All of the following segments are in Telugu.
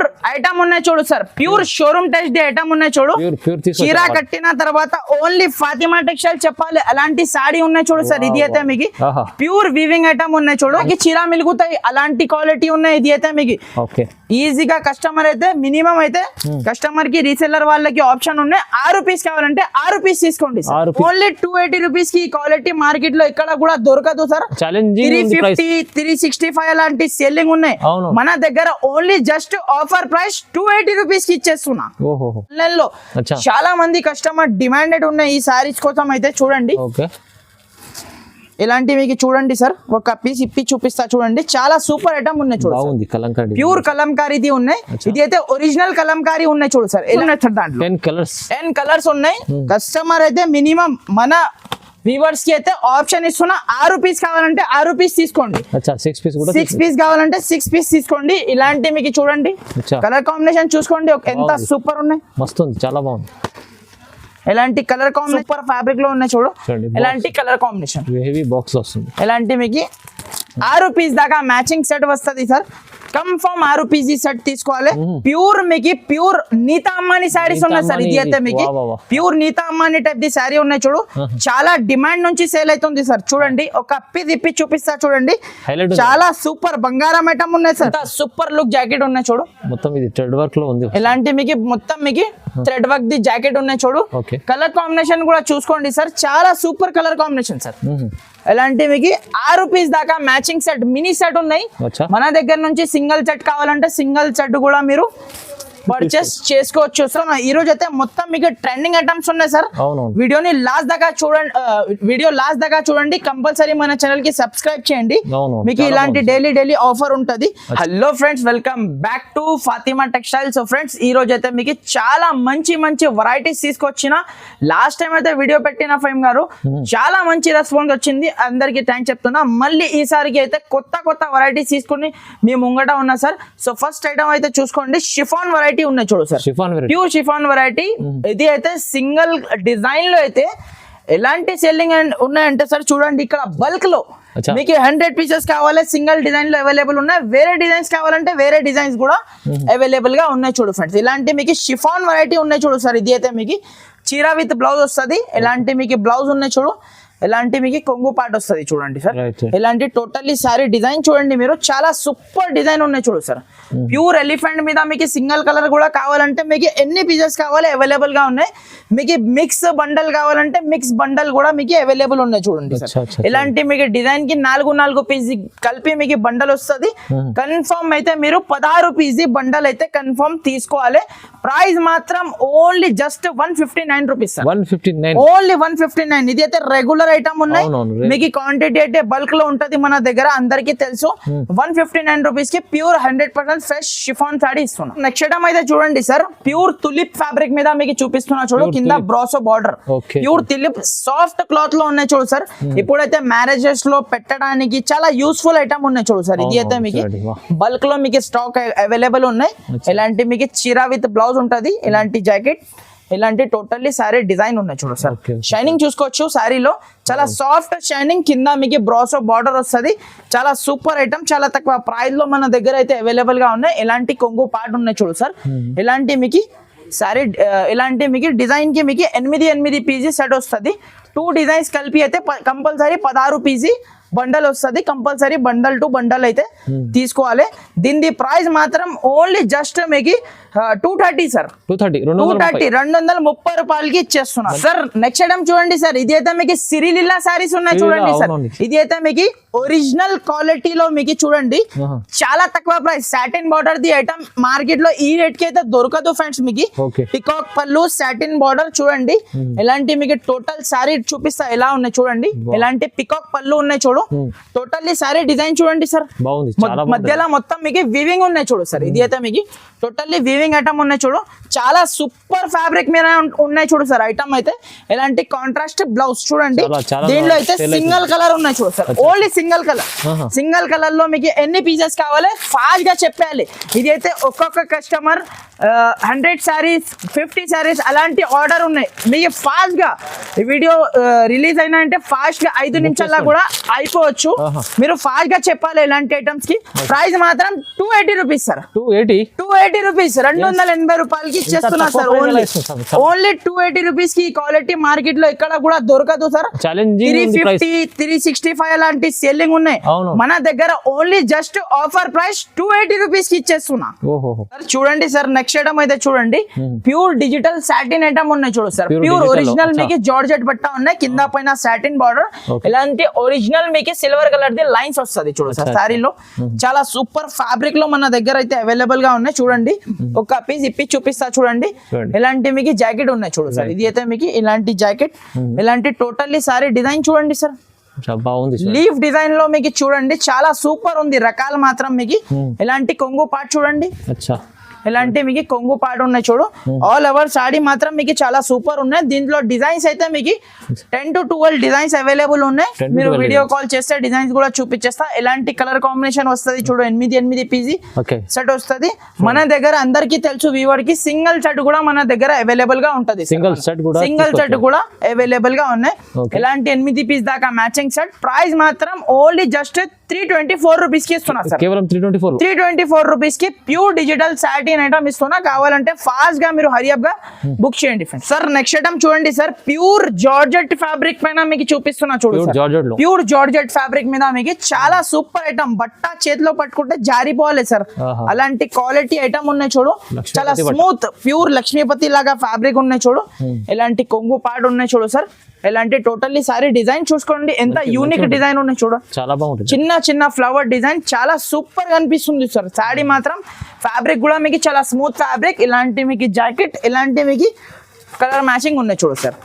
ప్యూర్ ఐటమ్ ఉన్నాయి చూడు sir pure showroom test the item ఉన్నాయి చూడు. చీర కట్టిన తర్వాత ఓన్లీ ఫాతిమా టెక్స్టైల్ చెప్పాలి. అలాంటి సాడీ ఉన్నాయి చూడు సార్ ఇది అయితే మీకు. ప్యూర్ వీవింగ్ ఐటమ్ ఉన్నాయి చూడు. చీర మిలుగుతాయి. అలాంటి క్వాలిటీ ఉన్నాయి. ఇది అయితే మీకు. ఈజీగా కస్టమర్ అయితే మినిమం అయితే కస్టమర్కి రీసెల్లర్ వాళ్ళకి ఆప్షన్ ఉన్నాయి. ఆరు పీస్ కావాలంటే ఆరు పీస్ తీసుకోండి. ఓన్లీ టూ ఎయిటీ రూపీస్కి క్వాలిటీ మార్కెట్లో ఎక్కడ కూడా దొరకదు sir three fifty three sixty five లాంటి సెల్లింగ్ ఉన్నాయి. మన దగ్గర only just offer price two eighty రూపీస్కి ఇచ్చేస్తున్నా. ఓహో. ఆన్లైన్లో అచ్చా. చాలా మంది కస్టమర్ డిమాండెడ్ ఉన్నాయి ఈ సారీస్ కోసం అయితే చూడండి. ఓకే. ఇలాంటి మీకు చూడండి సార్. ఒక పీస్ ఇప్పి చూపిస్తా చూడండి. చాలా సూపర్ ఐటమ్ ఉన్నాయి చూడండి బాగుంది కలంకారీ ప్యూర్ కలంకారీది ఉన్నాయి. ఇది అయితే ఒరిజినల్ కలంకారీ ఉన్నాయి చూడు సార్. ఎలా దాంట్లో. టెన్ కలర్స్ టెన్ కలర్స్ ఉన్నాయి. కస్టమర్ అయితే మినిమం మన వ్యూవర్స్కి అయితే ఆప్షన్ ఇస్తున్నా ఆరు పీస్ కావాలంటే ఆరు పీస్ తీసుకోండి. సిక్స్ పీస్ సిక్స్ పీస్ కావాలంటే సిక్స్ పీస్ తీసుకోండి. ఇలాంటి మీకు చూడండి. కలర్ కాంబినేషన్ చూసుకోండి. ఎంత. సూపర్ ఉన్నాయి. మస్తు చాలా బాగుంది. ఎలాంటి కలర్ కాంబినేషన్ సూపర్ ఫ్యాబ్రిక్లో ఉన్నాయి చూడు. ఎలాంటి కలర్ కాంబినేషన్ హెవీ బాక్స్ వస్తుంది. ఎలాంటి మీకు ఆరు పీస్ దాకా మ్యాచింగ్ సెట్ వస్తది సార్ కన్ఫర్మ్ ఆరు ఈ సెట్ తీసుకోవాలి. ప్యూర్ మీకు ప్యూర్ నీతా అమ్మాని శారీస్ ఉన్నాయి సార్ ఇది అయితే మీకు. ప్యూర్ నీతా అమ్మాని టైప్ ది శారీ ఉన్నాయి చూడు. చాలా డిమాండ్ నుంచి సేల్ అవుతుంది సార్ చూడండి. ఒక అప్పి తిప్పి చూపిస్తా చూడండి. చాలా సూపర్ బంగారం ఐటమ్ ఉన్నాయి సార్ సూపర్ లుక్ జాకెట్ ఉన్నాయి చూడు. మొత్తం ఇది థ్రెడ్ వర్క్లో ఉంది. ఎలాంటి మీకు మొత్తం మీకు థ్రెడ్ వర్క్ ది జాకెట్ ఉన్నాయి చూడు. కలర్ కాంబినేషన్ కూడా చూసుకోండి సార్ చాలా సూపర్ కలర్ కాంబినేషన్ సార్. ఎలాంటి మీకు ఆరు పీస్ దాకా మ్యాచింగ్ సెట్ మినీ సెట్ ఉన్నాయి. మన దగ్గర నుంచి సింగిల్ సెట్ కావాలంటే సింగిల్ సెట్ కూడా మీరు పర్చేస్ చేసుకోవచ్చు. సో ఈ రోజు అయితే మొత్తం మీకు ట్రెండింగ్ ఐటమ్స్ ఉన్నాయి సార్ వీడియోని లాస్ట్ దాకా చూడండి వీడియో లాస్ట్ దాకా చూడండి. కంపల్సరీ మన ఛానల్కి సబ్స్క్రైబ్ చేయండి మీకు ఇలాంటి. డైలీ డైలీ ఆఫర్ ఉంటది. Hello friends welcome back to Fatima textile so friends ఈ రోజు అయితే మీకు చాలా మంచి మంచి వెరైటీస్ తీసుకొచ్చిన లాస్ట్ టైం అయితే వీడియో పెట్టిన ఫైమ్ గారు చాలా మంచి రెస్పాన్స్ వచ్చింది. అందరికి థ్యాంక్స్ చెప్తున్నా. మళ్ళీ ఈసారికి అయితే కొత్త కొత్త వెరైటీస్ తీసుకుని మీ ముంగట ఉన్నా సార్ సో ఫస్ట్ ఐటమ్ అయితే చూసుకోండి. షిఫాన్ వెరైటీ ఉన్నాయి చూడు sir. Chiffon variety pure chiffon variety ఇది అయితే సింగిల్ డిజైన్లో అయితే ఎలాంటి సెల్లింగ్ ఉన్నాయంటే సార్ చూడండి ఇక్కడ బల్క్లో. మీకు హండ్రెడ్ పీసెస్ కావాలి సింగిల్ డిజైన్లో అవైలబుల్ ఉన్నాయి. వేరే డిజైన్స్ కావాలంటే వేరే డిజైన్స్ కూడా అవైలబుల్గా ఉన్నాయి చూడు ఫ్రెండ్స్ ఇలాంటి మీకు షిఫాన్ వెరైటీ ఉన్నాయి చూడు సార్. ఇది అయితే మీకు చీర విత్ బ్లౌజ్ వస్తుంది. ఎలాంటి మీకు బ్లౌజ్ ఉన్నాయి చూడు. ఎలాంటి మీకు కొంగు పాట వస్తుంది చూడండి సార్. ఇలాంటి టోటల్లీ సారీ డిజైన్ చూడండి మీరు. చాలా సూపర్ డిజైన్ ఉన్నాయి చూడు సార్. ప్యూర్ ఎలిఫెంట్ మీద మీకు సింగిల్ కలర్ కూడా కావాలంటే మీకు ఎన్ని పీసెస్ కావాలి అవైలబుల్గా ఉన్నాయి. మీకు మిక్స్ బండల్ కావాలంటే మిక్స్ బండల్ కూడా మీకు అవైలబుల్ ఉన్నాయి చూడండి సార్. ఇలాంటి మీకు డిజైన్కి నాలుగు నాలుగు పీస్ కలిపి మీకు బండల్ వస్తుంది. కన్ఫర్మ్ అయితే మీరు పదహారు పీజీ బండల్ అయితే కన్ఫర్మ్ తీసుకోవాలి. ప్రైస్ మాత్రం only just one fifty nine rupees only one fifty nine ఇది అయితే రెగ్యులర్ ఐటమ్ ఉన్నాయి. మీకు క్వాంటిటీ అయితే బల్క్లో ఉంటది మన దగ్గర అందరికీ తెలుసు. వన్ ఫిఫ్టీ నైన్ రూపీస్కి pure hundred percent fresh chiffon sari ఇస్తున్నాం. నెక్స్ట్ ఐటమ్ అయితే చూడండి సార్ ప్యూర్ తులిప్ ఫ్యాబ్రిక్ మీద మీకు చూపిస్తున్నా చూడు కింద. Brasso border. Pure tulip soft క్లాత్లో ఉన్నాయి చూడు సార్ ఇప్పుడైతే మ్యారేజెస్లో పెట్టడానికి చాలా యూస్ఫుల్ ఐటమ్ ఉన్నాయి చూడు సార్ ఇది అయితే మీకు. బల్క్లో మీకు స్టాక్ అవైలబుల్ ఉన్నాయి. ఇలాంటి మీకు చీర విత్ బ్లౌజ్ ఉంటది ఇలాంటి జాకెట్ ఇలాంటి టోటల్లీ సారీ డిజైన్ ఉన్నాయి చూడు సార్. షైనింగ్ చూసుకోవచ్చు శారీలో చాలా సాఫ్ట్ షైనింగ్ కింద మీకు బ్రాసో బార్డర్ వస్తది. చాలా సూపర్ ఐటమ్ చాలా తక్కువ ప్రైస్లో మన దగ్గర అయితే అవైలబుల్గా ఉన్నాయి. ఎలాంటి కొంగు పార్ట్ ఉన్నాయి చూడు సార్. ఇలాంటి మీకు సారీ ఇలాంటి మీకు డిజైన్కి మీకు ఎనిమిది ఎనిమిది పీజీ సెట్ వస్తది. టూ డిజైన్స్ కలిపి అయితే కంపల్సరీ పదహారు పీజీ బండల్ వస్తది. కంపల్సరీ బండల్ టు బండల్ అయితే తీసుకోవాలి. దీని ప్రైస్ మాత్రం ఓన్లీ జస్ట్ మీకు two thirty sir two thirty two thirty రెండు వందల ముప్పై రూపాయలకి ఇచ్చేస్తున్నా. సార్ నెక్స్ట్ ఐటమ్ చూడండి సార్ ఇది అయితే మీకు సిరిలిల్లా సారీస్ ఉన్నాయి చూడండి సార్. ఇది అయితే మీకు ఒరిజినల్ క్వాలిటీలో మీకు చూడండి. చాలా తక్కువ price satin border the item మార్కెట్లో ఈ రేట్కి అయితే దొరకదు ఫ్రెండ్స్ మీకు. పికాక్ పళ్ళు సాటిన్ బార్డర్ చూడండి. ఎలాంటి మీకు టోటల్ సారీ చూపిస్తా ఎలా ఉన్నాయి చూడండి. ఎలాంటి పికాక్ పళ్ళు ఉన్నాయి చూడు. టోటల్లీ సారీ డిజైన్ చూడండి సార్ మధ్యలో మొత్తం మీకు వివింగ్ ఉన్నాయి చూడు సార్ ఇది అయితే మీకు టోటల్లీ వివింగ్ ఐటమ్ ఉన్నాయి చూడు చాలా సూపర్ ఫ్యాబ్రిక్ మీద ఉన్- ఉన్నాయి చూడు సార్ ఐటమ్ అయితే. ఇలాంటి కాంట్రాస్ట్ బ్లౌజ్ చూడండి. దీంట్లో అయితే. సింగిల్ కలర్ ఉన్నాయి చూడు sir. Only single colour. Single కలర్లో మీకు ఎన్ని పీసెస్ కావాలి? ఫాస్ట్గా చెప్పాలి ఇది అయితే ఒక్కొక్క customer hundred saris fifty saris అలాంటి ఆర్డర్ ఉన్నాయి. మీకు ఫాస్ట్గా వీడియో రిలీజ్ అయినా అంటే ఫాస్ట్గా ఐదు నిమిషాల్లో కూడా అయిపోవచ్చు. మీరు ఫాస్ట్గా చెప్పాలి ఇలాంటి ఐటమ్స్కి. ప్రైస్ మాత్రం two eighty rupees sir. Two eighty two eighty rupees రెండు వందల ఎనభై రూపాయలకి ఇచ్చేస్తున్నా sir only. Only two eighty రూపీస్కి క్వాలిటీ మార్కెట్లో ఎక్కడ కూడా దొరకదు sir. Three fifty three sixty five లాంటి సెల్లింగ్ ఉన్నాయి. మన దగ్గర only just offer price two eighty రూపీస్కి ఇచ్చేస్తున్నా. చూడండి సార్ నెక్స్ట్ ఐటమ్ అయితే చూడండి. ప్యూర్ డిజిటల్ సాటిన్ ఐటమ్ ఉన్నాయి చూడు సార్. Pure original. మీకు జార్జెట్ బట్ట ఉన్నాయి కింద పైన సాటిన్ బార్డర్. ఇలాంటి ఒరిజినల్ మీకు సిల్వర్ కలర్ ది లైన్స్ వస్తుంది చూడు సార్ శారీలో చాలా సూపర్ ఫ్యాబ్రిక్లో మన దగ్గర అయితే అవైలబుల్గా ఉన్నాయి. చూడండి. ఒక పీస్ ఇప్పి చూపిస్తా చూడండి. చూడండి. ఇలాంటి మీకు జాకెట్ ఉన్నాయి చూడు సార్. ఇది అయితే మీకు ఇలాంటి జాకెట్ ఇలాంటి టోటల్లీ సారీ డిజైన్ చూడండి సార్. బాగుంది లీఫ్ డిజైన్లో మీకు చూడండి చాలా సూపర్ ఉంది. రకాలు మాత్రం మీకు ఇలాంటి కొంగు పాట్ చూడండి. అచ్చా. ఇలాంటి మీకు కొంగు పాటు ఉన్నాయి చూడు. ఆల్ ఓవర్ సాడీ మాత్రం మీకు చాలా సూపర్ ఉన్నాయి. దీంట్లో డిజైన్స్ అయితే మీకు ten to twelve designs available ఉన్నాయి. 10 to మీరు 12 వీడియో కాల్ చేస్తే డిజైన్స్ కూడా చూపించేస్తా ఎలాంటి కలర్ కాంబినేషన్ వస్తుంది చూడు ఎనిమిది ఎనిమిది పీజీ సెట్ వస్తుంది. మన దగ్గర అందరికీ తెలుసు వీవర్కి సింగిల్ సెట్ కూడా మన దగ్గర అవైలబుల్గా ఉంటది. సింగిల్ సెట్ కూడా సింగిల్ సెట్. కూడా అవైలబుల్గా ఉన్నాయి. ఎలాంటి ఎనిమిది పీస్ దాకా మ్యాచింగ్ సెట్ ప్రైస్ మాత్రం only just three twenty four రూపీస్కి ఇస్తున్నా సార్ కేవలం three twenty four three twenty four రూపీస్కి ప్యూర్ డిజిటల్ సాటిన్ ఐటమ్ ఇస్తున్నా. కావాలంటే ఫాస్ట్గా మీరు హరియప్గా బుక్ చేయండి ఫ్రెండ్స్ సార్ నెక్స్ట్ ఐటమ్ చూడండి సార్ ప్యూర్ జార్జెట్ ఫ్యాబ్రిక్ పైన మీకు చూపిస్తున్నా ప్యూర్ చూడు జార్జెట్లో. ప్యూర్ జార్జెట్ ఫ్యాబ్రిక్ మీద మీకు చాలా సూపర్ ఐటమ్ బట్ట చేతిలో పట్టుకుంటే జారిపోవాలి సార్. అలాంటి క్వాలిటీ ఐటమ్ ఉన్నాయి చూడు. చాలా. స్మూత్ ప్యూర్ లక్ష్మీపతి లాగా ఫ్యాబ్రిక్ ఉన్నాయి చూడు. ఇలాంటి కొంగు పాడు ఉన్నాయి చూడు సార్ ఇలాంటి టోటల్లీ సారీ డిజైన్ చూసుకోండి. ఎంత యూనిక్ డిజైన్ ఉన్నాయి చూడు. చాలా బాగుంటుంది. చిన్న చిన్న ఫ్లవర్ డిజైన్ చాలా సూపర్గా అనిపిస్తుంది సార్. సాడీ మాత్రం ఫ్యాబ్రిక్ కూడా మీకు చాలా స్మూత్ ఫ్యాబ్రిక్ ఇలాంటి మీకు జాకెట్ ఇలాంటి మీకు కలర్ మ్యాచింగ్ ఉన్నాయి చూడు సార్.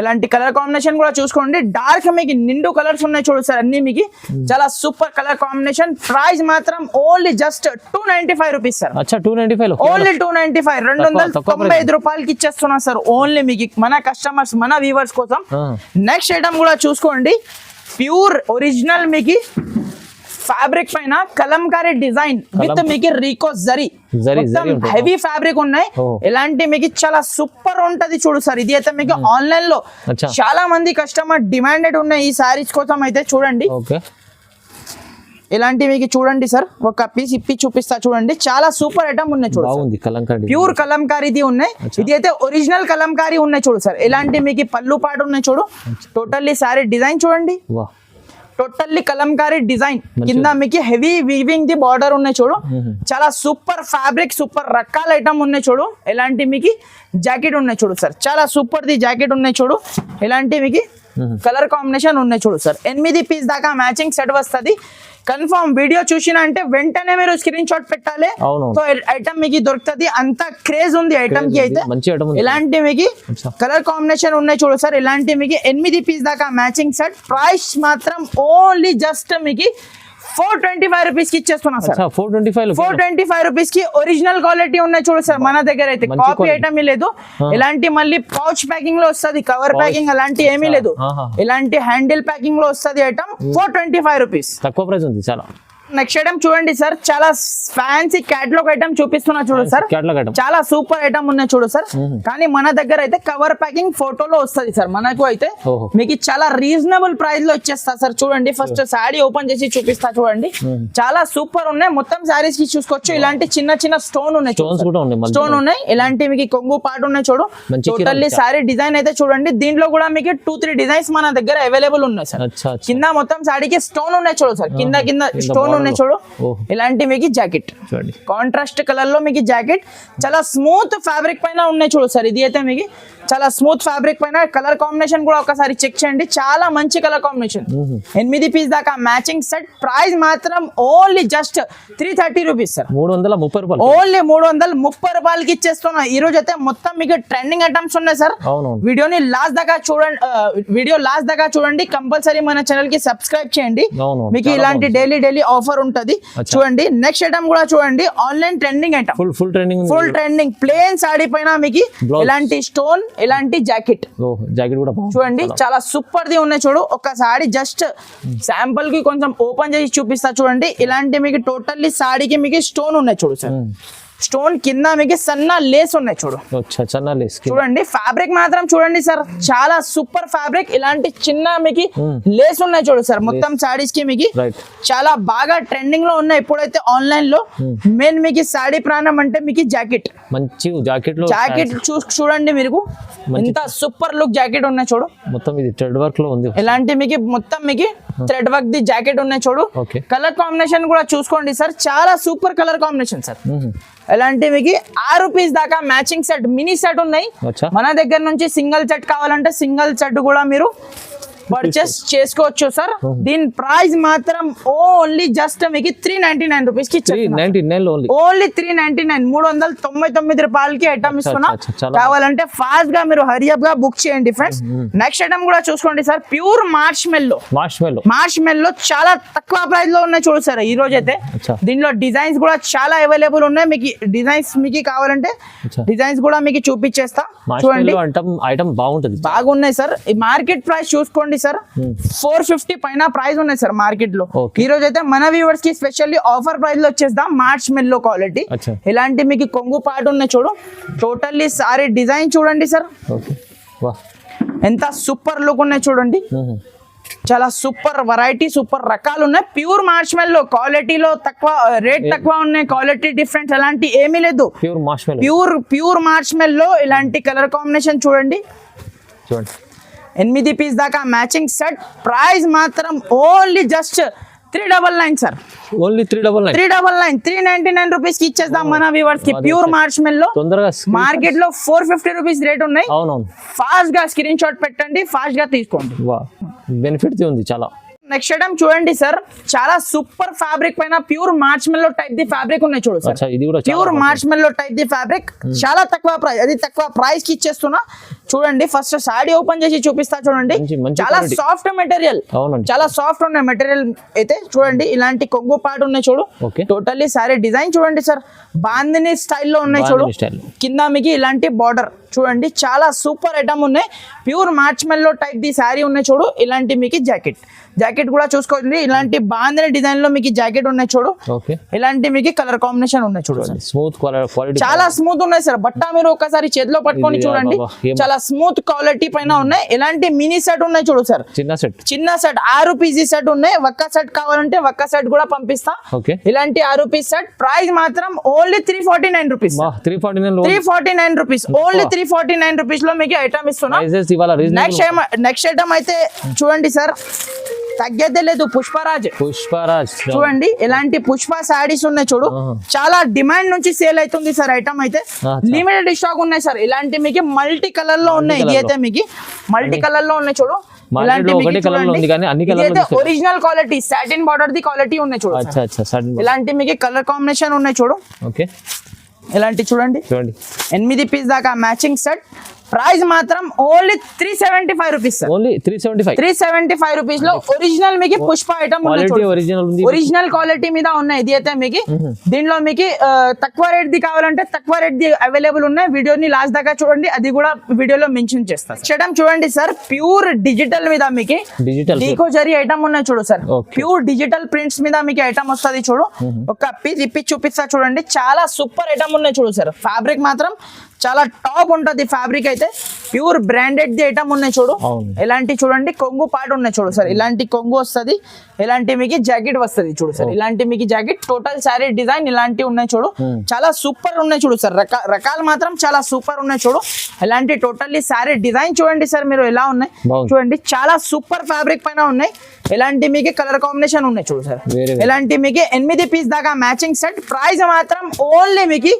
ఇలాంటి కలర్ కాంబినేషన్ కూడా చూసుకోండి. డార్క్ మీకు నిండు కలర్స్ ఉన్నాయి చూడు సార్ అన్ని మీకు చాలా సూపర్ కలర్ కాంబినేషన్ ప్రైస్ మాత్రం only just two ninety five rupees sir అచ్చా టూ నైన్టీ ఫైవ్లో ఓన్లీ టూ నైన్టీ ఫైవ్ రెండు వందల తొంభై ఐదు రూపాయలకి ఇచ్చేస్తున్నా సార్ ఓన్లీ మీకు మన కస్టమర్స్ మన వ్యూవర్స్ కోసం. నెక్స్ట్ ఐటమ్ కూడా చూసుకోండి. ప్యూర్ ఒరిజినల్ మీకు ఫ్యాబ్రిక్ పైన కలంకారీ డిజైన్ విత్ మీకు రీకో జరీ. హెవీ ఫ్యాబ్రిక్ ఉన్నాయి. ఇలాంటి మీకు చాలా సూపర్ ఉంటది చూడు సార్. ఇది అయితే మీకు ఆన్లైన్లో. చాలా మంది కస్టమర్ డిమాండెడ్ ఉన్నాయి ఈ సారీస్ కోసం అయితే చూడండి. ఇలాంటి మీకు చూడండి సార్. ఒక పీస్ ఇప్పి చూపిస్తా చూడండి. చాలా సూపర్ ఐటమ్ ఉన్నాయి చూడు సార్. బాగుంది కలంకారీ ప్యూర్ కలంకారీది ఉన్నాయి. ఇది అయితే ఒరిజినల్ కలంకారీ ఉన్నాయి చూడు సార్. ఇలాంటి మీకు పళ్ళు పాటు ఉన్నాయి చూడు. టోటల్లీ సారీ డిజైన్ చూడండి. Totally kalamkari design. కింద మీకు హెవీ వీవింగ్ ది బార్డర్ ఉన్నాయి చూడు. చాలా సూపర్ ఫ్యాబ్రిక్ సూపర్ రకాల ఐటమ్ ఉన్నాయి చూడు. ఇలాంటి మీకు జాకెట్ ఉన్నాయి చూడు సార్. చాలా సూపర్ ది జాకెట్ ఉన్నాయి చూడు. ఇలాంటి మీకు కలర్ కాంబినేషన్ ఉన్నాయి చూడు సార్. ఎనిమిది పీస్ దాకా మ్యాచింగ్ సెట్ వస్తుంది. కన్ఫర్మ్ వీడియో చూసిన అంటే వెంటనే మీరు స్క్రీన్ షాట్ పెట్టాలి. సో ఐటమ్ మీకు దొరుకుతుంది అంత క్రేజ్ ఉంది ఐటమ్కి అయితే. ఇలాంటి మీకు. కలర్ కాంబినేషన్ ఉన్నాయి చూడు సార్ ఇలాంటి మీకు ఎనిమిది పీస్ దాకా మ్యాచింగ్ సెట్ ప్రైస్ మాత్రం ఓన్లీ జస్ట్ మీకు ఫోర్ ట్వంటీ ఫైవ్ రూపీస్కి ఇచ్చేస్తున్నా sir. Four twenty five four twenty five రూపీస్కి ఒరిజినల్ క్వాలిటీ ఉన్నాయి చూడు సార్ మన దగ్గర అయితే కాపీ. ఐటమ్ లేదు. ఇలాంటి మళ్ళీ పౌచ్ ప్యాకింగ్లో వస్తుంది కవర్. ప్యాకింగ్ అలాంటి ఏమీ లేదు. ఇలాంటి హ్యాండిల్ ప్యాకింగ్లో వస్తుంది item four twenty five rupees తక్కువ ప్రైస్ ఉంది చాలా. నెక్స్ట్ ఐటమ్ చూడండి సార్. చాలా ఫ్యాన్సీ క్యాట్లాగ్ ఐటమ్ చూపిస్తున్నా చూడు సార్. చాలా సూపర్ ఐటమ్ ఉన్నాయి చూడు సార్. కానీ మన దగ్గర అయితే కవర్ ప్యాకింగ్ ఫోటోలో వస్తుంది సార్. మనకు అయితే. మీకు చాలా రీజనబుల్ ప్రైస్లో వచ్చేస్తా సార్. చూడండి ఫస్ట్ శారీ ఓపెన్ చేసి చూపిస్తా చూడండి. చాలా సూపర్ ఉన్నాయి. మొత్తం శారీస్కి చూసుకోవచ్చు. ఇలాంటి చిన్న చిన్న స్టోన్ ఉన్నాయి. స్టోన్ ఉన్నాయి. ఇలాంటి మీకు కొంగు పాటు ఉన్నాయి చూడు. టోటల్లీ. శారీ డిజైన్ అయితే చూడండి. దీంట్లో కూడా మీకు టూ త్రీ డిజైన్స్ మన దగ్గర అవైలబుల్ ఉన్నాయి సార్. కింద మొత్తం శారీకి స్టోన్ ఉన్నాయి చూడు సార్. కింద కింద స్టోన్ ఉన్నాయి లో. చూడు. ఓహో. ఇలాంటి మీకు జాకెట్. చూడండి. కాంట్రాస్ట్ కలర్లో మీకు జాకెట్. చాలా స్మూత్ ఫ్యాబ్రిక్ పైన ఉన్నాయి చూడు సార్. ఇది అయితే మీకు చాలా స్మూత్ ఫ్యాబ్రిక్ పైన కలర్ కాంబినేషన్ కూడా ఒకసారి చెక్ చేయండి. చాలా మంచి కలర్ కాంబినేషన్ ఎనిమిది పీస్ దాకా మ్యాచింగ్ సెట్ ప్రైస్ మాత్రం only just three thirty rupees sir మూడు వందల ముప్పై రూపాయలు. ఓన్లీ మూడు వందలు ముప్పై రూపాయలకి ఇచ్చేస్తున్నా. ఈ రోజు అయితే మొత్తం మీకు ట్రెండింగ్ ఐటమ్స్ ఉన్నాయి సార్ వీడియోని లాస్ట్ దాకా చూడండి వీడియో లాస్ట్ దాకా చూడండి. కంపల్సరీ మన ఛానల్కి సబ్స్క్రైబ్ చేయండి మీకు ఇలాంటి. డైలీ డైలీ ఆఫర్ ఉంటది. చూడండి. నెక్స్ట్ ఐటమ్ కూడా చూడండి. Online trending item full full training full trending plain sari పైన మీకు. ఇలాంటి స్టోన్ ఇలాంటి జాకెట్? జాకెట్ కూడా చూడండి చాలా. సూపర్ ది ఉన్నాయి చూడు. ఒక సారీ జస్ట్ శాంపుల్కి కొంచెం ఓపెన్ చేసి చూపిస్తా చూడండి. ఇలాంటి మీకు టోటల్లీ సాడీకి మీకు స్టోన్ ఉన్నాయి చూడు సార్. స్టోన్ కింద మీకు సన్న లేస్ ఉన్నాయి చూడు. చిన్న లేస్ చూడండి ఫ్యాబ్రిక్ మాత్రం చూడండి సార్ చాలా సూపర్ ఫ్యాబ్రిక్ ఇలాంటి చిన్న మీకు. లేస్ ఉన్నాయి చూడు సార్ మొత్తం సాడీస్కి మీకు చాలా బాగా ట్రెండింగ్లో ఉన్నాయి ఇప్పుడైతే ఆన్లైన్లో. మెయిన్ మీకు సాడీ ప్రాణం అంటే మీకు జాకెట్ మంచి జాకెట్లో జాకెట్ చూడండి మీరు ఎంత సూపర్ లుక్ జాకెట్ ఉన్నాయి చూడు. మొత్తం ఇది థ్రెడ్ వర్క్లో ఉంది. ఇలాంటి మీకు మొత్తం మీకు థ్రెడ్ వర్క్ ది జాకెట్ ఉన్నాయి చూడు. కలర్ కాంబినేషన్ కూడా చూసుకోండి సార్ చాలా సూపర్ కలర్ కాంబినేషన్ సార్. ఇలాంటి మీకు ఆరు పీస్ దాకా మ్యాచింగ్ సెట్ మినీ సెట్ ఉన్నాయి. మన దగ్గర నుంచి సింగిల్ సెట్ కావాలంటే సింగిల్ సెట్ కూడా మీరు పర్చేస్ చేసుకోవచ్చు సార్ దీని ప్రైస్ మాత్రం ఓన్లీ జస్ట్ మీకు త్రీ నైన్టీ నైన్ రూపీస్కి ఓన్లీ త్రీ నైన్టీ నైన్ మూడు వందల తొంభై తొమ్మిది రూపాయలకి ఐటమ్ ఇస్తున్నా. కావాలంటే ఫాస్ట్గా మీరు హరియప్గా బుక్ చేయండి ఫ్రెండ్స్ నెక్స్ట్ ఐటమ్ కూడా చూసుకోండి sir pure marshmallow marshmallow చాలా తక్కువ ప్రైస్లో ఉన్నాయి చూడు సార్ ఈ రోజు అయితే. దీనిలో డిజైన్స్ కూడా చాలా అవైలబుల్ ఉన్నాయి. మీకు డిజైన్స్ మీకు కావాలంటే. డిజైన్స్ కూడా మీకు చూపించేస్తా. చూడండి. ఐటమ్ బాగుంటది. బాగున్నాయి సార్ ఈ మార్కెట్ ప్రైస్ చూసుకోండి. సార్. ఫోర్ ఫిఫ్టీ పైన ప్రైస్ ఉన్నాయి సార్ మార్కెట్లో. ఈ రోజు అయితే మన వ్యూవర్స్కి స్పెషల్లీ ఆఫర్ ప్రైస్లో వచ్చేద్దాం మార్చ్ మెల్లో క్వాలిటీ. ఇలాంటి మీకు కొంగు పాటు ఉన్నాయి చూడు. టోటల్లీ సారీ డిజైన్ చూడండి సార్. ఎంత సూపర్ లుక్ ఉన్నాయి చూడండి. ఉమ్. చాలా సూపర్ వెరైటీ సూపర్ రకాలు ఉన్నాయి. ప్యూర్ మార్ష్మెల్లో క్వాలిటీలో తక్కువ రేట్ తక్కువ ఉన్నాయి. క్వాలిటీ డిఫరెన్స్ అలాంటి ఏమీ లేదు. ప్యూర్ మెల్లో ప్యూర్ ప్యూర్ మార్ష్మెల్లో ఇలాంటి కలర్ కాంబినేషన్ చూడండి. చూడండి. ఎనిమిది పీస్ దాకా మ్యాచింగ్ సెట్ ప్రైస్ మాత్రం only just three double nine sir only three double nine three double nine three ninety nine రూపీస్కి ఇచ్చేద్దాం మన వ్యూవర్స్కి. ప్యూర్ మార్ష్మెల్లో తొందరగా మార్కెట్లో ఫోర్ ఫిఫ్టీ రూపీస్ రేట్ ఉన్నాయి. ఫాస్ట్గా స్క్రీన్ షాట్ పెట్టండి. ఫాస్ట్గా తీసుకోండి. బెనిఫిట్ ఉంది చాలా. నెక్స్ట్ ఐటమ్ చూడండి సార్ చాలా సూపర్ ఫ్యాబ్రిక్ పైన ప్యూర్ మార్చ్ మెల్లో టైప్ ది ఫ్యాబ్రిక్ ఉన్నాయి చూడు sir pure. Marshmallow type ది ఫ్యాబ్రిక్ చాలా తక్కువ ప్రైస్ అది తక్కువ ప్రైస్కి ఇచ్చేస్తున్నా. చూడండి ఫస్ట్ సాడీ ఓపెన్ చేసి చూపిస్తా చూడండి. చాలా. సాఫ్ట్ మెటీరియల్ చాలా సాఫ్ట్ ఉన్నాయి మెటీరియల్ అయితే చూడండి ఇలాంటి కొంగు పాటు ఉన్నాయి చూడు. టోటల్లీ సారీ డిజైన్ చూడండి సార్ బాందిని స్టైల్లో ఉన్నాయి చూడు. కింద మీకు ఇలాంటి బార్డర్ చూడండి చాలా సూపర్ ఐటమ్ ఉన్నాయి. Pure marshmallow type the sari ఉన్నాయి చూడు ఇలాంటి మీకు జాకెట్ జాకెట్ కూడా చూసుకోండి. ఇలాంటి బాందిని డిజైన్లో మీకు జాకెట్ ఉన్నాయి చూడు. ఇలాంటి మీకు కలర్ కాంబినేషన్ ఉన్నాయి చూడు. సార్ స్మూత్ క్వాలిటీ చాలా స్మూత్ ఉన్నాయి సార్. బట్ట మీరు ఒకసారి చేతిలో పట్టుకొని చూడండి. చాలా స్మూత్ క్వాలిటీ పైన ఉన్నాయి. ఇలాంటి మినీ సెట్ ఉన్నాయి చూడు సార్. చిన్న సెట్ చిన్న సెట్ ఆరు పీసీ సెట్ ఉన్నాయి. ఒక్క సెట్ కావాలంటే ఒక్క సెట్ కూడా పంపిస్తా. ఓకే ఇలాంటి ఆరు పీస్ సెట్ ప్రైస్ మాత్రం only three forty nine rupees three forty nine three forty nine rupees only three forty nine రూపీస్లో మీకు ఐటమ్ ఇస్తున్నా. నెక్స్ట్ ఐటమ్ అయితే చూడండి సార్. తగ్గేదే లేదు. పుష్పరాజ్. పుష్పరాజ్ చూడండి ఇలాంటి పుష్ప శారీస్ ఉన్నాయి చూడు. చాలా డిమాండ్ నుంచి సేల్ అవుతుంది సార్ ఐటమ్ అయితే. లిమిటెడ్ స్టాక్ ఉన్నాయి సార్. ఇలాంటి మీకు మల్టీ కలర్లో ఉన్నాయి. ఇది అయితే మీకు మల్టీ కలర్లో ఉన్నాయి చూడు. ఒరిజినల్ క్వాలిటీ సాటిన్ బార్డర్ ది క్వాలిటీ ఉన్నాయి చూడు ఇలాంటి మీకు కలర్ కాంబినేషన్ ఉన్నాయి చూడు. ఓకే. ఇలాంటి చూడండి. చూడండి. ఎనిమిది పీస్ దాకా మ్యాచింగ్ సెట్ ప్రైస్ మాత్రం only three seventy five rupees only three seventy five. Three seventy five రూపీస్లో ఒరిజినల్ మీకు పుష్ప ఐటమ్ ఒరిజినల్ క్వాలిటీ మీద ఉన్నాయి. ఇది అయితే మీకు దీనిలో మీకు తక్కువ రేట్ ది కావాలంటే తక్కువ రేట్ ది అవైలబుల్ ఉన్నాయి. వీడియోని లాస్ట్ దాకా చూడండి. అది కూడా వీడియోలో మెన్షన్ చేస్తాను చేయడం చూడండి సార్ ప్యూర్ డిజిటల్ మీద మీకు డిజిటల్ డీకో జరీ ఐటమ్ ఉన్నాయి చూడు సార్. ప్యూర్ డిజిటల్ ప్రింట్స్ మీద మీకు ఐటమ్ వస్తుంది చూడు. ఒక పీస్ ఇప్పి చూపిస్తా చూడండి. చాలా సూపర్ ఐటమ్ ఉన్నాయి చూడు సార్ ఫ్యాబ్రిక్ మాత్రం చాలా టాప్ ఉంటది ఫ్యాబ్రిక్ అయితే. ప్యూర్ బ్రాండెడ్ ది ఐటమ్ ఉన్నాయి చూడు. ఇలాంటి చూడండి కొంగు పాటు ఉన్నాయి చూడు సార్. ఇలాంటి కొంగు వస్తది ఇలాంటి మీకు జాకెట్ వస్తది చూడు సార్. ఇలాంటి మీకు జాకెట్ టోటల్ సారీ డిజైన్ ఇలాంటి ఉన్నాయి చూడు. చాలా సూపర్ ఉన్నాయి చూడు సార్. రక రకాలు మాత్రం చాలా సూపర్ ఉన్నాయి చూడు. ఇలాంటి టోటల్లీ సారీ డిజైన్ చూడండి సార్ మీరు ఎలా ఉన్నాయి. చూడండి చాలా సూపర్ ఫ్యాబ్రిక్ పైన ఉన్నాయి. ఇలాంటి మీకు కలర్ కాంబినేషన్ ఉన్నాయి చూడు సార్. ఇలాంటి మీకు ఎనిమిది పీస్ దాకా మ్యాచింగ్ సెట్ ప్రైస్ మాత్రం ఓన్లీ మీకు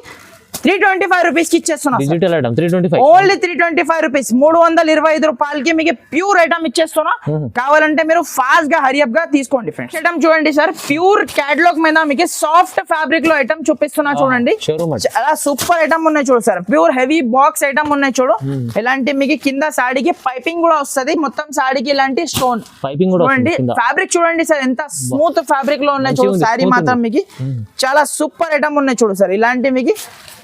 త్రీ ట్వంటీ ఫైవ్ రూపీస్కి ఇచ్చేస్తున్నా sir. Digital item three twenty five only three twenty five rupees మూడు వందల ఇరవై ఐదు రూపాయలకి మీకు ప్యూర్ ఐటమ్ ఇచ్చేస్తున్నా. కావాలంటే మీరు ఫాస్ట్గా హరియప్గా తీసుకోండి ఫ్రెండ్స్ ఐటమ్ చూడండి సార్. ప్యూర్ క్యాటలాగ్ మీద మీకు సాఫ్ట్ ఫ్యాబ్రిక్లో ఐటమ్ చూపిస్తున్నా చూడండి. చాలా సూపర్ ఐటమ్ ఉన్నాయి చూడు sir. Pure heavy box item ఉన్నాయి చూడు. ఇలాంటి మీకు కింద సాడీకి పైపింగ్ కూడా వస్తది. మొత్తం సాడీకి ఇలాంటి స్టోన్ పైపింగ్ కూడా చూడండి. ఫ్యాబ్రిక్ చూడండి సార్. ఎంత స్మూత్ ఫ్యాబ్రిక్లో ఉన్నాయి చూడు. సారీ మాత్రం మీకు చాలా సూపర్ ఐటమ్ ఉన్నాయి చూడు సార్. ఇలాంటి మీకు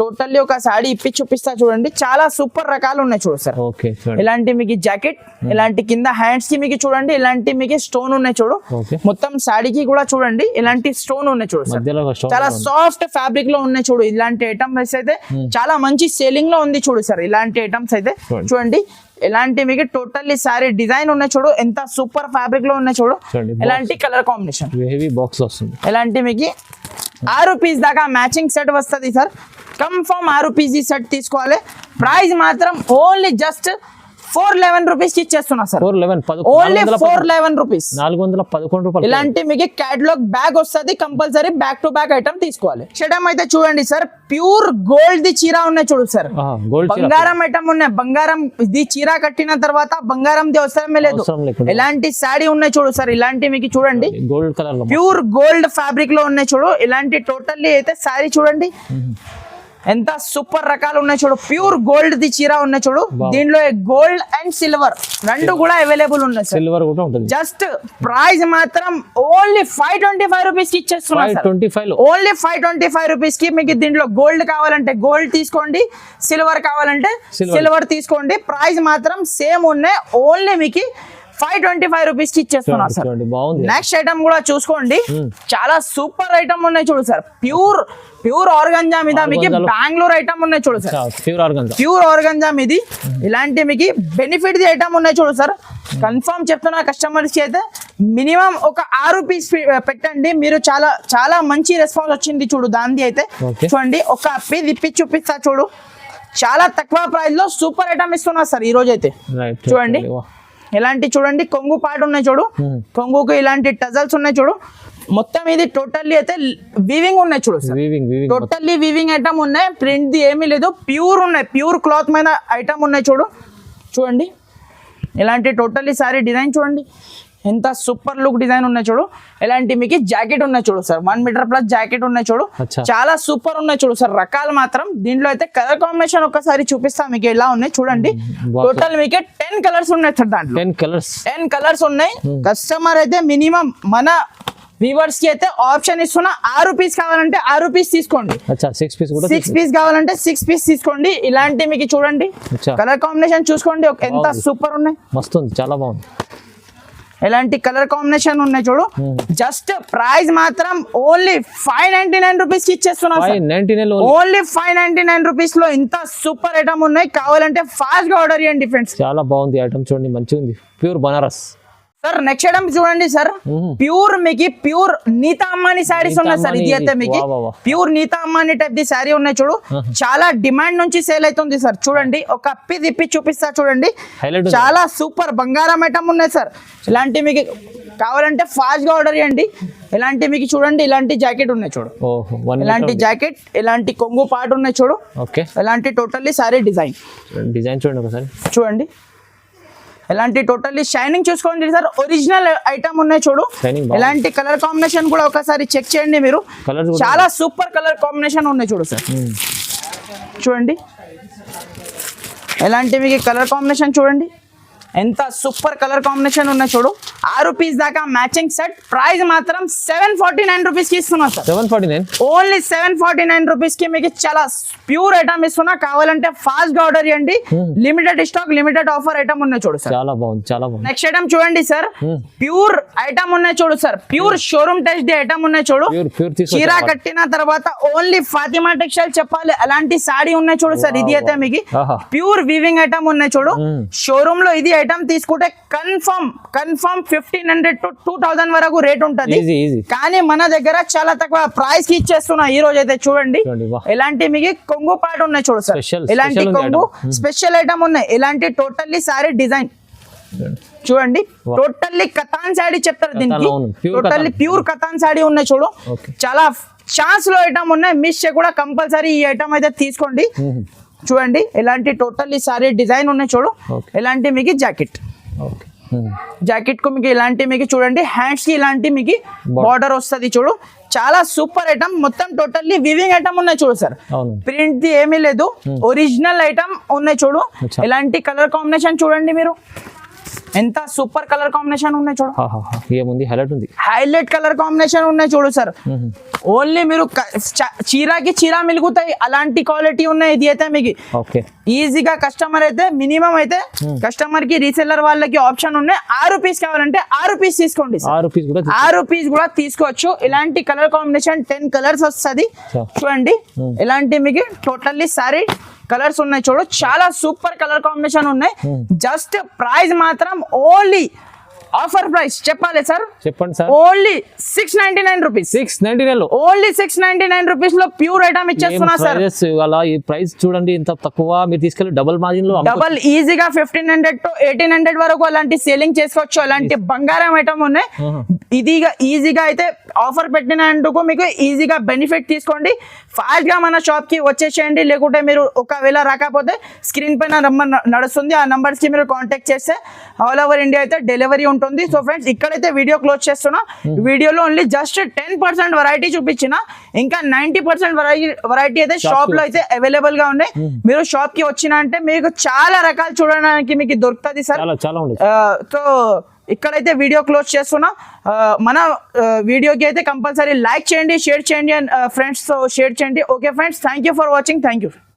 టోటల్లీ ఒక సాడీ ఇప్పి చూపిస్తా చూడండి. చాలా సూపర్ రకాలు ఉన్నాయి చూడు సార్. ఇలాంటి మీకు జాకెట్ ఇలాంటి కింద హ్యాండ్స్కి మీకు చూడండి ఇలాంటి మీకు స్టోన్ ఉన్నాయి చూడు. మొత్తం సాడీకి కూడా చూడండి ఇలాంటి స్టోన్ ఉన్నాయి చూడు సార్. చాలా సాఫ్ట్ ఫ్యాబ్రిక్లో ఉన్నాయి చూడు ఇలాంటి ఐటమ్స్ అయితే చాలా మంచి సేలింగ్లో ఉంది చూడు సార్ ఇలాంటి ఐటమ్స్ అయితే చూడండి. ఇలాంటి మీకు టోటల్లీ సారీ డిజైన్ ఉన్నాయి చూడు ఎంత సూపర్ ఫ్యాబ్రిక్లో ఉన్నాయి చూడు. ఇలాంటి కలర్ కాంబినేషన్ హెవీ బాక్స్ వస్తుంది. ఇలాంటి మీకు ఆరు పీస్ దాకా మ్యాచింగ్ సెట్ వస్తుంది సార్. కన్ఫర్మ్ ఆరు పీస్ ఈ సెట్ తీసుకోవాలి. ప్రైస్ మాత్రం ఓన్లీ జస్ట్ ఫోర్ లెవెన్ రూపీస్కి ఇచ్చేస్తున్నా sir. Four eleven only four eleven rupees. నాలుగు వందల పదకొండు రూపాయలు. ఇలాంటి మీకు క్యాటలాగ్ బ్యాగ్ వస్తుంది compulsory back to back item తీసుకోవాలి. షటం అయితే చూడండి సార్ ప్యూర్ గోల్డ్ ది చీర ఉన్నాయి చూడు సార్. బంగారం ఐటమ్ ఉన్నాయి. బంగారం ఇది చీర కట్టిన తర్వాత బంగారం ది అవసరమే లేదు. ఇలాంటి శాడీ ఉన్నాయి చూడు సార్ ఇలాంటి మీకు చూడండి. గోల్డ్ కలర్ ప్యూర్ గోల్డ్ ఫ్యాబ్రిక్లో ఉన్నాయి చూడు. ఇలాంటి టోటల్లీ అయితే శారీ చూడండి. ఎంత సూపర్ రకాలు ఉన్నాయి చూడు. ప్యూర్ గోల్డ్ ది చీర ఉన్నాయి చూడు. దీనిలో గోల్డ్ అండ్ సిల్వర్ రెండు కూడా అవైలబుల్ ఉన్నాయి సిల్వర్ కూడా ఉంటుంది. జస్ట్ ప్రైస్ మాత్రం ఓన్లీ ఫైవ్ ట్వంటీ ఫైవ్ రూపీస్కి ఇచ్చేస్తున్నా ఓన్లీ ఫైవ్ ట్వంటీ ఫైవ్ రూపీస్కి మీకు దీంట్లో గోల్డ్ కావాలంటే గోల్డ్ తీసుకోండి సిల్వర్ కావాలంటే. సిల్వర్ తీసుకోండి. ప్రైస్ మాత్రం సేమ్ ఉన్నాయి. ఓన్లీ మీకు ఫైవ్ ట్వంటీ ఫైవ్ రూపీస్కి ఇచ్చేస్తున్నా సార్ నెక్స్ట్ ఐటమ్ కూడా చూసుకోండి. చాలా సూపర్ ఐటమ్ ఉన్నాయి చూడు సార్ ప్యూర్ ప్యూర్ ఆర్గంజా మీద మీకు బెంగళూరు ఐటమ్ ఉన్నాయి చూడు sir pure organ pure organza మీది. ఇలాంటి మీకు బెనిఫిట్ ది ఐటమ్ ఉన్నాయి చూడు సార్ కన్ఫర్మ్ చెప్తున్నా కస్టమర్స్కి అయితే మినిమం ఒక ఆరు పీస్ పెట్టండి. మీరు చాలా చాలా మంచి రెస్పాన్స్ వచ్చింది చూడు దాంది అయితే. చూడండి ఒక పీస్ ఇప్పి చూపిస్తా చూడు. చాలా తక్కువ ప్రైస్లో సూపర్ ఐటమ్ ఇస్తున్నా సార్ ఈ రోజు అయితే చూడండి. ఇలాంటి చూడండి కొంగు పాట ఉన్నాయి చూడు. కొంగుకు ఇలాంటి టజల్స్ ఉన్నాయి చూడు. మొత్తం ఇది టోటల్లీ అయితే వీవింగ్ ఉన్నాయి చూడు టోటల్లీ వీవింగ్ ఐటమ్ ఉన్నాయి. ప్రింట్ ది ఏమీ లేదు. ప్యూర్ ఉన్నాయి. ప్యూర్ క్లాత్ మీద ఐటమ్ ఉన్నాయి చూడు. చూడండి. ఇలాంటి టోటల్లీ సారీ డిజైన్ చూడండి. ఎంత సూపర్ లుక్ డిజైన్ ఉన్నాయి చూడు. ఇలాంటి మీకు జాకెట్ ఉన్నాయి చూడు sir one metre plus jacket ఉన్నాయి చూడు. చాలా సూపర్ ఉన్నాయి చూడు సార్ రకాలు మాత్రం దీంట్లో అయితే కలర్ కాంబినేషన్ ఒకసారి చూపిస్తా మీకు ఎలా ఉన్నాయి చూడండి. టోటల్ మీకు టెన్ కలర్స్ ఉన్నాయి సార్ దాంట్లో. టెన్ కలర్స్ టెన్ కలర్స్ ఉన్నాయి. కస్టమర్ అయితే మినిమం మన వ్యూవర్స్కి అయితే ఆప్షన్ ఇస్తున్నా ఆరు పీస్ కావాలంటే ఆరు పీస్ తీసుకోండి. సిక్స్ పీస్ కావాలంటే సిక్స్ పీస్ తీసుకోండి. ఇలాంటి మీకు చూడండి. కలర్ కాంబినేషన్ చూసుకోండి. ఎంత. సూపర్ ఉన్నాయి. మస్తు చాలా బాగుంది. ఇలాంటి కలర్ కాంబినేషన్ ఉన్నాయి చూడు. జస్ట్ ప్రైస్ మాత్రం ఓన్లీ ఫైవ్ నైన్టీ నైన్ రూపీస్కి ఇచ్చేస్తున్నా ఓన్లీ. ఫైవ్ నైన్టీ నైన్ రూపీస్లో ఇంత సూపర్ ఐటమ్ ఉన్నాయి. కావాలంటే ఫాస్ట్గా ఆర్డర్ చేయండి ఫ్రెండ్స్ చాలా బాగుంది ఐటమ్ చూడండి మంచిగా ఉంది pure Banaras sir next item చూడండి సార్ ప్యూర్ మీకు ప్యూర్ నీతా అమ్మాని శారీస్ ఉన్నాయి సార్ ఇది అయితే మీకు. ప్యూర్ నీతా అమ్మాని టైప్ ది శారీ ఉన్నాయి చూడు. చాలా డిమాండ్ నుంచి సేల్ అవుతుంది సార్ చూడండి ఒక అప్పి తిప్పి చూపిస్తా చూడండి. చాలా సూపర్ బంగారం ఐటమ్ ఉన్నాయి సార్ ఇలాంటి మీకు కావాలంటే ఫాస్ట్గా ఆర్డర్ చేయండి. ఇలాంటి మీకు చూడండి ఇలాంటి జాకెట్ ఉన్నాయి చూడు. ఇలాంటి జాకెట్ ఇలాంటి కొంగు పాటు ఉన్నాయి చూడు. ఇలాంటి టోటల్లీ సారీ డిజైన్ డిజైన్ చూడండి చూడండి. ఇలాంటి టోటల్లీ షైనింగ్ చూసుకోండి సార్. ఒరిజినల్ ఐటమ్ ఉన్నాయి చూడు. ఇలాంటి కలర్ కాంబినేషన్ కూడా ఒకసారి చెక్ చేయండి మీరు. చాలా సూపర్ కలర్ కాంబినేషన్ ఉన్నాయి చూడు సార్. మ్మ్. చూడండి. ఎలాంటి మీకు కలర్ కాంబినేషన్ చూడండి. ఎంత సూపర్ కలర్ కాంబినేషన్ ఉన్నాయి చూడు. ఆరు పీస్ దాకా మ్యాచింగ్ సెట్ ప్రైస్ మాత్రం సెవెన్ ఫార్టీ నైన్ రూపీస్కి ఇస్తున్నా sir. Seven forty nine only seven forty nine రూపీస్కి మీకు చాలా ప్యూర్ ఐటమ్ ఇస్తున్నా. కావాలంటే ఫాస్ట్గా ఆర్డర్ చేయండి. Limited stock limited offer item ఉన్నాయి చూడు సార్. చాలా బాగుంది చాలా బాగుంది. నెక్స్ట్ ఐటమ్ చూడండి సార్. ప్యూర్ ఐటమ్ ఉన్నాయి చూడు sir. Pure showroom test the item ఉన్నాయి చూడు. చీర కట్టిన తర్వాత ఓన్లీ ఫాతిమా టెక్స్టైల్ చెప్పాలి. అలాంటి సాడీ ఉన్నాయి చూడు సార్. ఇది అయితే మీకు. ప్యూర్ వీవింగ్ ఐటమ్ ఉన్నాయి చూడు. షోరూమ్లో ఇది ఐటమ్ తీసుకుంటే confirm confirm fifteen hundred to two thousand వరకు రేట్ ఉంటది. కానీ మన దగ్గర చాలా తక్కువ ప్రైస్కి ఇచ్చేస్తున్నా ఈ రోజు అయితే చూడండి. ఇలాంటి మీకు కొంగు పాట ఉన్నాయి చూడు సార్. ఇలాంటి కొంగు. స్పెషల్ ఐటమ్ ఉన్నాయి. ఇలాంటి టోటల్లీ సారీ డిజైన్ చూడండి. టోటల్లీ కథాన్ సాడీ చెప్తారు దీనికి. టోటల్లీ. ప్యూర్ కథాన్. సాడీ ఉన్నాయి చూడు. చాలా ఛాన్స్లో ఐటమ్ ఉన్నాయి. మిస్ కూడా కంపల్సరీ ఈ ఐటమ్ అయితే తీసుకోండి. చూడండి ఇలాంటి టోటల్లీ సారీ డిజైన్ ఉన్నాయి చూడు. ఇలాంటి మీకు జాకెట్. జాకెట్కు మీకు ఇలాంటి మీకు చూడండి హ్యాండ్స్కి ఇలాంటి మీకు బార్డర్ వస్తది చూడు. చాలా సూపర్ ఐటమ్ మొత్తం టోటల్లీ వివింగ్ ఐటమ్ ఉన్నాయి చూడు సార్. ప్రింట్ ది ఏమీ లేదు ఒరిజినల్ ఐటమ్ ఉన్నాయి చూడు. ఇలాంటి కలర్ కాంబినేషన్ చూడండి మీరు. ఎంత సూపర్ కలర్ కాంబినేషన్ ఉన్నాయి చూడు. ఏముంది? హైలైట్ ఉంది. హైలైట్ కలర్ కాంబినేషన్ ఉన్నాయి చూడు సార్. ఓన్లీ మీరు చీరకి చీర మిలుగుతాయి. అలాంటి క్వాలిటీ ఉన్నాయి ఇది అయితే మీకు. ఓకే. ఈజీగా కస్టమర్ అయితే మినిమం అయితే కస్టమర్కి రీసెల్లర్ వాళ్ళకి ఆప్షన్ ఉన్నాయి. ఆరు పీస్ కావాలంటే ఆరు పీస్ తీసుకోండి సార్. ఆరు పీస్ కూడా ఆరు పీస్ కూడా తీసుకోవచ్చు. ఇలాంటి కలర్ కాంబినేషన్ టెన్ కలర్స్ వస్తుంది. చూడండి. ఇలాంటి మీకు టోటల్లీ సారీ కలర్స్ ఉన్నాయి చూడు. చాలా సూపర్ కలర్ కాంబినేషన్ ఉన్నాయి. జస్ట్ ప్రైస్ మాత్రం ఓన్లీ ఆఫర్ ప్రైస్ చెప్పాలి సార్? చెప్పండి sir. Only six ninety nine rupees six ninety nine only six ninety nine రూపీస్లో ప్యూర్ ఐటమ్ ఇచ్చేస్తున్నా సార్. ఇవాళ ఈ ప్రైస్ చూడండి ఇంత తక్కువ మీరు తీసుకెళ్ళి డబుల్ మార్జిన్లో డబల్ ఈజీగా fifteen hundred to eighteen hundred వరకు అలాంటి సేలింగ్ చేసుకోవచ్చు అలాంటి బంగారం ఐటమ్ ఉన్నాయి. ఇదిగా ఈజీగా అయితే ఆఫర్ పెట్టినందుకు మీకు ఈజీగా బెనిఫిట్ తీసుకోండి. ఫాస్ట్గా మన షాప్కి వచ్చేసేయండి లేకుంటే మీరు ఒకవేళ రాకపోతే స్క్రీన్ పైన నంబర్ నడుస్తుంది. ఆ నంబర్స్కి మీరు కాంటాక్ట్ చేస్తే ఆల్ ఓవర్ ఇండియా అయితే డెలివరీ ఉంటుంది. సో ఫ్రెండ్స్ ఇక్కడైతే వీడియో క్లోజ్ చేస్తున్నా. వీడియోలో only just ten percent variety చూపించిన. ఇంకా నైన్టీ పర్సెంట్ వెరైటీ అయితే షాప్లో అయితే అవైలబుల్గా ఉన్నాయి. మీరు షాప్కి వచ్చిన అంటే మీకు చాలా రకాలు చూడడానికి మీకు దొరుకుతుంది సార్ సో ఇక్కడైతే వీడియో క్లోజ్ చేస్తున్నా. మన వీడియోకి అయితే కంపల్సరీ లైక్ చేయండి షేర్ చేయండి అండ్ ఫ్రెండ్స్తో షేర్ చేయండి. Okay friends thank you for watching thank you